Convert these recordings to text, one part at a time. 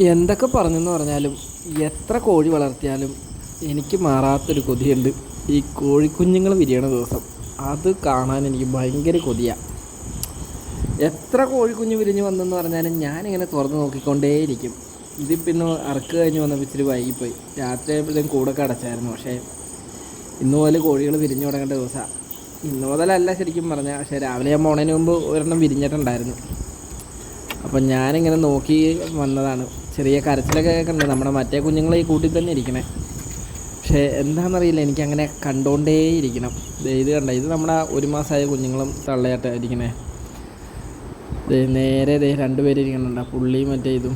എന്തൊക്കെ പറഞ്ഞെന്ന് പറഞ്ഞാലും എത്ര കോഴി വളർത്തിയാലും എനിക്ക് മാറാത്തൊരു കൊതിയുണ്ട്. ഈ കോഴിക്കുഞ്ഞുങ്ങൾ വിരിയണ ദിവസം അത് കാണാൻ എനിക്ക് ഭയങ്കര കൊതിയാണ് എത്ര കോഴിക്കുഞ്ഞ് വിരിഞ്ഞ് വന്നെന്ന് പറഞ്ഞാലും ഞാനിങ്ങനെ തുറന്ന് നോക്കിക്കൊണ്ടേയിരിക്കും. ഇത് പിന്നെ അറക്ക് കഴിഞ്ഞ് വന്നപ്പോൾ ഇച്ചിരി വൈകിപ്പോയി. രാത്രി ആയപ്പോഴത്തേക്കും കൂടൊക്കെ അടച്ചായിരുന്നു. പക്ഷേ ഇന്ന് മുതൽ കോഴികൾ വിരിഞ്ഞു തുടങ്ങേണ്ട ദിവസമാണ് ഇന്ന് മുതലല്ല ശരിക്കും പറഞ്ഞാൽ പക്ഷേ രാവിലെ ഞാൻ പോണതിന് മുമ്പ് ഒരെണ്ണം വിരിഞ്ഞിട്ടുണ്ടായിരുന്നു. അപ്പം ഞാനിങ്ങനെ നോക്കി വന്നതാണ്. ചെറിയ കരച്ചിലൊക്കെ കേൾക്കുന്നുണ്ട്. നമ്മുടെ മറ്റേ കുഞ്ഞുങ്ങൾ ഈ കൂട്ടിൽ തന്നെ ഇരിക്കണേ. പക്ഷേ എന്താണെന്നറിയില്ല. എനിക്കങ്ങനെ കണ്ടോണ്ടേ ഇരിക്കണം ഇത് കണ്ട? ഇത് നമ്മുടെ ഒരു മാസമായ കുഞ്ഞുങ്ങളും തള്ളയായിട്ട് ഇരിക്കണേ. നേരെ ദേ രണ്ടുപേരും ഇരിക്കണുണ്ട് പുള്ളിയും മറ്റേ ഇതും.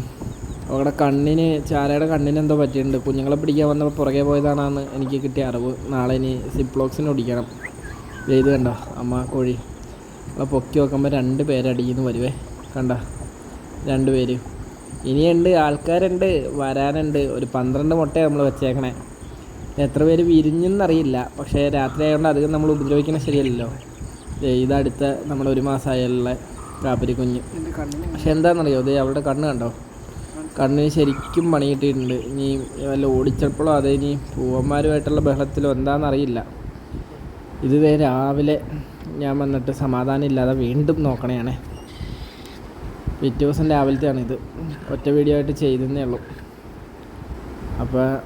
അവിടെ കണ്ണിന് ചാരയുടെ കണ്ണിന് എന്തോ പറ്റിയിട്ടുണ്ട്. കുഞ്ഞുങ്ങളെ പിടിക്കാൻ വന്നപ്പോൾ പുറകെ പോയതാണെന്ന് എനിക്ക് കിട്ടിയ അറിവ്. നാളെ ഇനി സിപ്ലോക്സിന് ഓടിക്കണം. ദേ ഇത് കണ്ടോ? അമ്മ കോഴി. പൊക്കി നോക്കുമ്പോൾ രണ്ട് പേരടിയിൽ നിന്ന് വരുവേ. കണ്ട? രണ്ട് പേര്. ഇനിയുണ്ട് ആൾക്കാരുണ്ട് വരാനുണ്ട്. ഒരു പന്ത്രണ്ട് മുട്ടയാണ് നമ്മൾ വെച്ചേക്കണേ. എത്ര പേര് വിരിഞ്ഞെന്നറിയില്ല. പക്ഷേ രാത്രി ആയതുകൊണ്ട് അധികം നമ്മൾ ഉപദ്രവിക്കണ ശരിയല്ലല്ലോ. ഇതടുത്ത നമ്മുടെ ഒരു മാസമായുള്ള കാപ്പരി കുഞ്ഞ്. പക്ഷെ എന്താണെന്നറിയോ ദേ അവളുടെ കണ്ണ് കണ്ടോ? കണ്ണിന് ശരിക്കും പണി കിട്ടിയിട്ടുണ്ട്. ഇനി വല്ല ഓടിച്ചപ്പോഴോ അതേ ഇനി പൂവന്മാരുമായിട്ടുള്ള ബഹളത്തിലോ എന്താണെന്നറിയില്ല ഇത് രാവിലെ ഞാൻ വന്നിട്ട് സമാധാനം ഇല്ലാതെ വീണ്ടും നോക്കണേ പിറ്റേ ദിവസം രാവിലത്തെയാണ് ഇത് ഒറ്റ വീഡിയോ ആയിട്ട് ചെയ്തതേ ഉള്ളൂ. അപ്പോൾ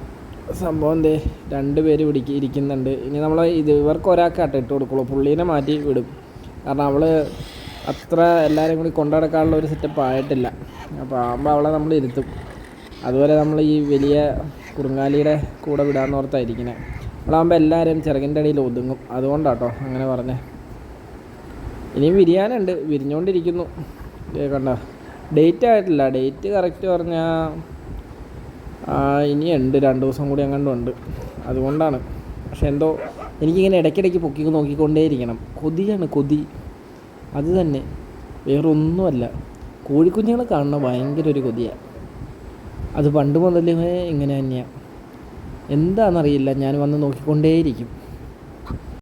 സംഭവം എന്തേ? രണ്ട് പേര് പിടിക്ക് ഇരിക്കുന്നുണ്ട്. ഇനി നമ്മൾ ഇത് ഇവർക്ക് ഒരാൾക്കാട്ട് ഇട്ട് കൊടുക്കുള്ളൂ. പുള്ളീനെ മാറ്റി വിടും. കാരണം അവൾ അത്ര എല്ലാവരും കൂടി കൊണ്ടുനടക്കാനുള്ള ഒരു സെറ്റപ്പ് ആയിട്ടില്ല. അപ്പോൾ ആകുമ്പോൾ അവളെ നമ്മൾ ഇരുത്തും. അതുപോലെ നമ്മൾ ഈ വലിയ കുറുങ്ങാലിയുടെ കൂടെ വിടാമെന്ന് ഓർത്തായിരിക്കണേ. അവളാകുമ്പോൾ എല്ലാവരും ചിറകിന്റെ അടിയിൽ ഒതുങ്ങും. അതുകൊണ്ടാട്ടോ അങ്ങനെ പറഞ്ഞേ. ഇനിയും വിരിയാനുണ്ട്. വിരിഞ്ഞുകൊണ്ടിരിക്കുന്നു കണ്ട? ഡേറ്റ് ആയിട്ടില്ല. ഡേറ്റ് കറക്റ്റ് പറഞ്ഞാൽ ഇനിയുണ്ട് രണ്ട് ദിവസം കൂടി അങ്ങോട്ടും ഉണ്ട്. അതുകൊണ്ടാണ്. പക്ഷെ എന്തോ എനിക്കിങ്ങനെ ഇടയ്ക്കിടയ്ക്ക് പൊക്കി നോക്കിക്കൊണ്ടേയിരിക്കണം. കൊതിയാണ് കൊതി. അത് തന്നെ. വേറൊന്നുമല്ല. കോഴിക്കുഞ്ഞുങ്ങളെ കാണുന്ന ഭയങ്കര ഒരു കൊതിയാണ് അത് പണ്ട് മുതലേ ഇങ്ങനെ തന്നെയാണ് എന്താണെന്നറിയില്ല. ഞാൻ വന്ന് നോക്കിക്കൊണ്ടേയിരിക്കും.